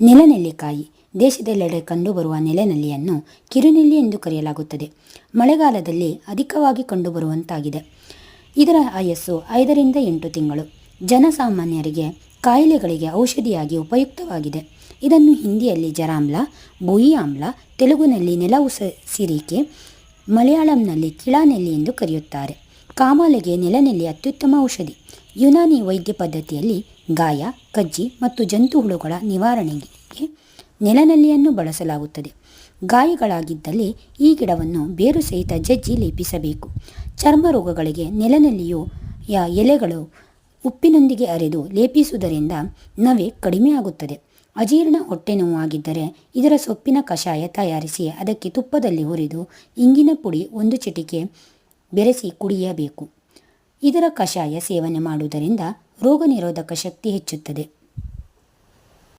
ನೆಲನೆಲ್ಲಿಕಾಯಿ. ದೇಶದೆಲ್ಲೆಡೆ ಕಂಡುಬರುವ ನೆಲನೆಲ್ಲಿಯನ್ನು ಕಿರುನೆಲ್ಲಿ ಎಂದು ಕರೆಯಲಾಗುತ್ತದೆ. ಮಳೆಗಾಲದಲ್ಲಿ ಅಧಿಕವಾಗಿ ಕಂಡುಬರುವಂತಾಗಿದೆ. ಇದರ ಆಯಸ್ಸು ಐದರಿಂದ ಎಂಟು ತಿಂಗಳು. ಜನಸಾಮಾನ್ಯರಿಗೆ ಕಾಯಿಲೆಗಳಿಗೆ ಔಷಧಿಯಾಗಿ ಉಪಯುಕ್ತವಾಗಿದೆ. ಇದನ್ನು ಹಿಂದಿಯಲ್ಲಿ ಜರಾಮ್ಲ ಬುಯಿ ಆಮ್ಲ ತೆಲುಗುನಲ್ಲಿ ನೆಲ ಉಸಿರಿಕೆ, ಮಲಯಾಳಂನಲ್ಲಿ ಕಿಳಾನೆಲ್ಲಿ ಎಂದು ಕರೆಯುತ್ತಾರೆ. ಕಾಮಾಲೆಗೆ ನೆಲನೆಲ್ಲಿ ಅತ್ಯುತ್ತಮ ಔಷಧಿ. ಯುನಾನಿ ವೈದ್ಯ ಪದ್ಧತಿಯಲ್ಲಿ ಗಾಯ, ಕಜ್ಜಿ ಮತ್ತು ಜಂತು ಹುಳುಗಳ ನಿವಾರಣೆಗೆ ನೆಲನಲ್ಲಿಯನ್ನು ಬಳಸಲಾಗುತ್ತದೆ. ಗಾಯಗಳಾಗಿದ್ದಲ್ಲಿ ಈ ಗಿಡವನ್ನು ಬೇರು ಸಹಿತ ಜಜ್ಜಿ ಲೇಪಿಸಬೇಕು. ಚರ್ಮ ರೋಗಗಳಿಗೆ ನೆಲನಲ್ಲಿಯೂ ಎಲೆಗಳು ಉಪ್ಪಿನೊಂದಿಗೆ ಅರೆದು ಲೇಪಿಸುವುದರಿಂದ ನವೆ ಕಡಿಮೆಯಾಗುತ್ತದೆ ಅಜೀರ್ಣ ಹೊಟ್ಟೆ ನೋವಾಗಿದ್ದರೆ ಇದರ ಸೊಪ್ಪಿನ ಕಷಾಯ ತಯಾರಿಸಿ ಅದಕ್ಕೆ ತುಪ್ಪದಲ್ಲಿ ಹುರಿದು, ಇಂಗಿನ ಪುಡಿ ಒಂದು ಚಿಟಿಕೆ ಬೆರೆಸಿ ಕುಡಿಯಬೇಕು. ಇದರ ಕಷಾಯ ಸೇವನೆ ಮಾಡುವುದರಿಂದ ರೋಗ ನಿರೋಧಕ ಶಕ್ತಿ ಹೆಚ್ಚುತ್ತದೆ.